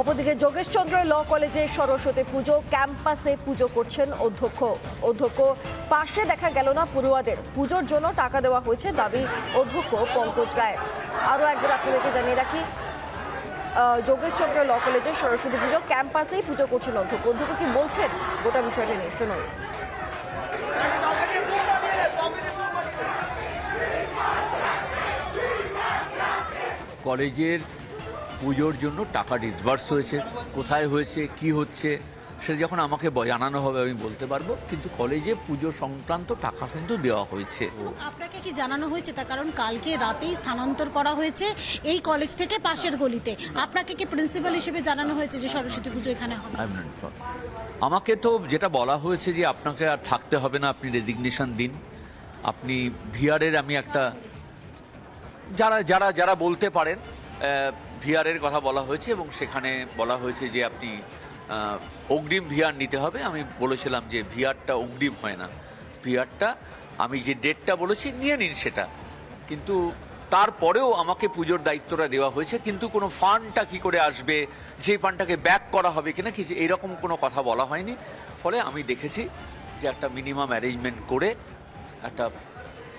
অপরদিকে যোগেশচন্দ্র ল কলেজে সরস্বতী পুজো, ক্যাম্পাসে পুজো করছেন অধ্যক্ষ। অধ্যক্ষ, পাশে দেখা গেল না পড়ুয়াদের। পুজোর জন্য টাকা দেওয়া হয়েছে দাবি অধ্যক্ষ পঙ্কজ রায়। আরও একবার আপনাদেরকে জানিয়ে রাখি যোগেশচন্দ্র ল কলেজে সরস্বতী পুজো, ক্যাম্পাসেই পুজো করছেন অধ্যক্ষ। অধ্যক্ষ কি বলছেন? গোটা বিষয়টা নিয়ে শুনুন। কলেজের পুজোর জন্য টাকা ডিসবার্স হয়েছে কোথায় হয়েছে কি হচ্ছে সেটা যখন আমাকে জানানো হবে আমি বলতে পারব। কিন্তু কলেজে পুজো সংক্রান্ত টাকা কিন্তু দেওয়া হয়েছে। আপনাকে কি জানানো হয়েছে? তার কারণ কালকে রাতেই স্থানান্তর করা হয়েছে এই কলেজ থেকে পাশের গলিতে। আপনাকে কি প্রিন্সিপাল হিসেবে জানানো হয়েছে যে সরস্বতী পুজো এখানে হবে. আমাকে তো যেটা বলা হয়েছে যে আপনাকে আর থাকতে হবে না আপনি রেজিগনেশন দিন। আপনি ভিআরের আমি একটা যারা যারা যারা বলতে পারেন ভিআরের কথা বলা হয়েছে এবং সেখানে বলা হয়েছে যে আপনি অগ্রিম ভিআর নিতে হবে। আমি বলেছিলাম যে ভিআরটা অগ্রিম হয় না। ভিআরটা আমি যে ডেটটা বলেছি নিয়ে নিন সেটা। কিন্তু তারপরেও আমাকে পুজোর দায়িত্বটা দেওয়া হয়েছে। কিন্তু কোনো ফান্ডটা কি করে আসবে, যে ফান্ডটাকে ব্যাক করা হবে কিনা কিছু এইরকম কোনো কথা বলা হয়নি। ফলে আমি দেখেছি যে একটা মিনিমাম অ্যারেঞ্জমেন্ট করে একটা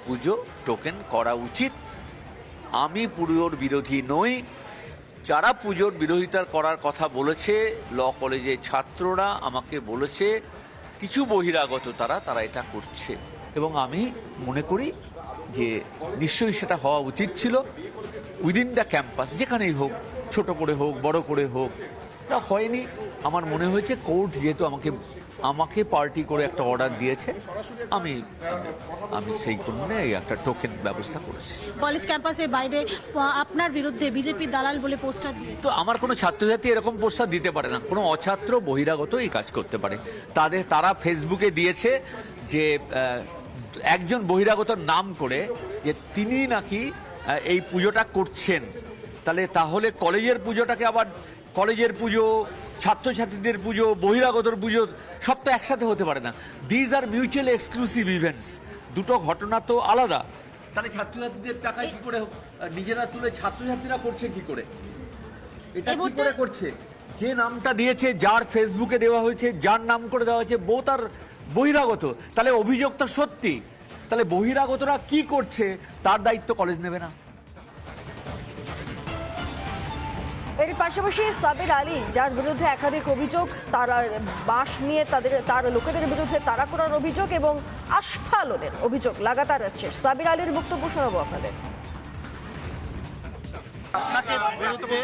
পুজো টোকেন করা উচিত। আমি পুজোর বিরোধী নই। যারা পুজোর বিরোধিতা করার কথা বলেছে, ল কলেজের ছাত্ররা আমাকে বলেছে, কিছু বহিরাগত তারা তারা এটা করছে। এবং আমি মনে করি যে নিশ্চয়ই সেটা হওয়া উচিত ছিল। উইদিন দ্য ক্যাম্পাস যেখানেই হোক, ছোট করে হোক, বড় করে হোক এটা হয়নি। আমার মনে হয়েছে কোর্ট যেহেতু আমাকে আমাকে পার্টি করে একটা অর্ডার দিয়েছে আমি আমি সেই কারণে একটা টোকেন ব্যবস্থা করেছি। কলেজ ক্যাম্পাসের বাইরে আপনার বিরুদ্ধে বিজেপির দালাল বলে পোস্টার দিয়ে তো আমার কোনো ছাত্রছাত্রী এরকম প্রস্তাব দিতে পারে না। কোনো অছাত্র বহিরাগত এই কাজ করতে পারে। তাদের তারা ফেসবুকে দিয়েছে যে একজন বহিরাগতর নাম করে যে তিনি নাকি এই পুজোটা করছেন। তাহলে তাহলে কলেজের পুজোটাকে আবার কলেজের পুজো ছাত্রছাত্রীদের পুজো বহিরাগতর পুজো সব তো একসাথে হতে পারে না। These are mutual exclusive events দুটো ঘটনা তো আলাদা। তাহলে ছাত্রছাত্রীদের টাকা কি করে নিজেরা তুলে ছাত্রছাত্রীরা করছে কি করে? এটা কি করে করছে? যে নামটা দিয়েছে যার ফেসবুকে দেওয়া হয়েছে যার নাম করে দেওয়া হয়েছে বউ তার বহিরাগত। তাহলে অভিযোগটা সত্যি। তাহলে বহিরাগতরা কি করছে তার দায়িত্ব কলেজ নেবে না। এর পাশাপাশি সাবির আলী যার বিরুদ্ধে একাধিক অভিযোগ তারা বাস নিয়ে তাদের তার লোকেদের বিরুদ্ধে তারা করার অভিযোগ এবং আস্ফালনের অভিযোগ। লাগাতার আসছে। সাবির আলীর বক্তব্য শোনাবো আপনাদের। আপনাকে বিরুদ্ধে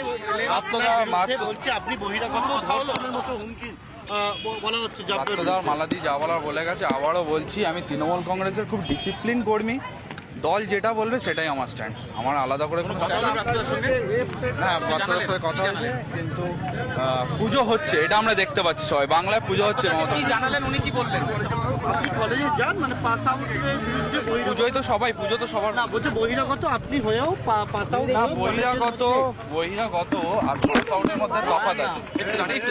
আত্মদা আপনার মার্চ বিরুদ্ধে বলছে আপনি বহিরাগত ধর্ষণের মতো হুমকি বলা হচ্ছে যে আপনার আত্মদার বিরুদ্ধে। মালাদি যা বলার বলে গেছে আবারও বলছি আমি তৃণমূল কংগ্রেসের খুব ডিসিপ্লিন কর্মী। দল যেটা বলবে সেটাই আমার স্ট্যান্ড আমার আলাদা করে কোনো কথা। হ্যাঁ প্রাপ্তদের সাথে কথা হয়েছে কিন্তু পুজো হচ্ছে এটা আমরা দেখতে পাচ্ছি সবাই। বাংলায় পুজো হচ্ছে মমতা জানালেন উনি কি বললেন? আপনি কলেজে যান মানে পুজোয় তো সবাই পুজো তো সবার না বলছে বহিরাগত আপনি হয়েও না বহিরাগত বহিরাগত আর পাস আউটের মধ্যে তফাৎ আছে।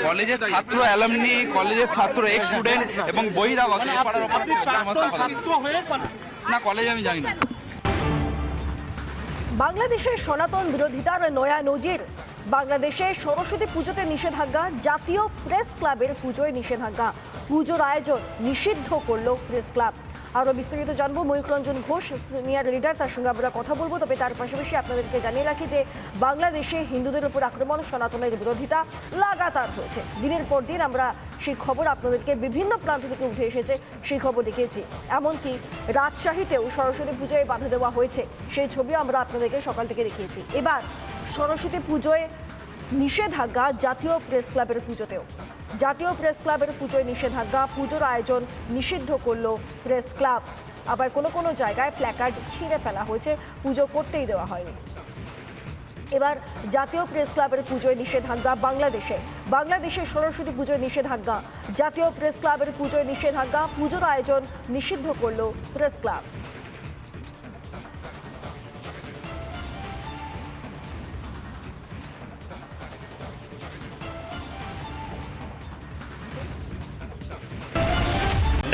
কলেজের ছাত্র অ্যালামনি কলেজের ছাত্র এক্স স্টুডেন্ট এবং বহিরাগত। ছাত্র হয়ে না কলেজে আমি জানি না। বাংলাদেশের সনাতন বিরোধিতার নয়া নজির। বাংলাদেশে সরস্বতী পুজোতে নিষেধাজ্ঞা, জাতীয় প্রেস ক্লাবের পুজোয় নিষেধাজ্ঞা। পুজোর আয়োজন নিষিদ্ধ করল প্রেস ক্লাব। আরও বিস্তারিত জানব। ময়ূক রঞ্জন ঘোষ, সিনিয়র লিডার তার সঙ্গে আমরা কথা বলব। তবে তার পাশাপাশি আপনাদেরকে জানিয়ে রাখি যে, বাংলাদেশে হিন্দুদের উপর আক্রমণ, সনাতনের বিরোধিতা লাগাতার হয়েছে। দিনের পর দিন আমরা সেই খবর আপনাদেরকে বিভিন্ন প্রান্ত থেকে উঠে এসেছে, সেই খবর দেখিয়েছি। এমনকি রাজশাহীতেও সরস্বতী পুজোয় বাধা দেওয়া হয়েছে। সেই ছবিও আমরা আপনাদেরকে সকাল থেকে দেখিয়েছি। এবার সরস্বতী পুজোয় নিষেধাজ্ঞা জাতীয় প্রেস ক্লাবের পুজোতেও। জাতীয় প্রেস ক্লাবের পুজোয় নিষেধাজ্ঞা, পুজোর আয়োজন নিষিদ্ধ করল প্রেস ক্লাব। আবার কোনো কোনো জায়গায় প্ল্যাকার্ড ছিঁড়ে ফেলা হয়েছে, পুজো করতেই দেওয়া হয়নি। এবার জাতীয় প্রেস ক্লাবের পুজোয় নিষেধাজ্ঞা বাংলাদেশে। বাংলাদেশে সরস্বতী পুজোয় নিষেধাজ্ঞা। জাতীয় প্রেস ক্লাবের পুজোয় নিষেধাজ্ঞা, পুজোর আয়োজন নিষিদ্ধ করল প্রেস ক্লাব।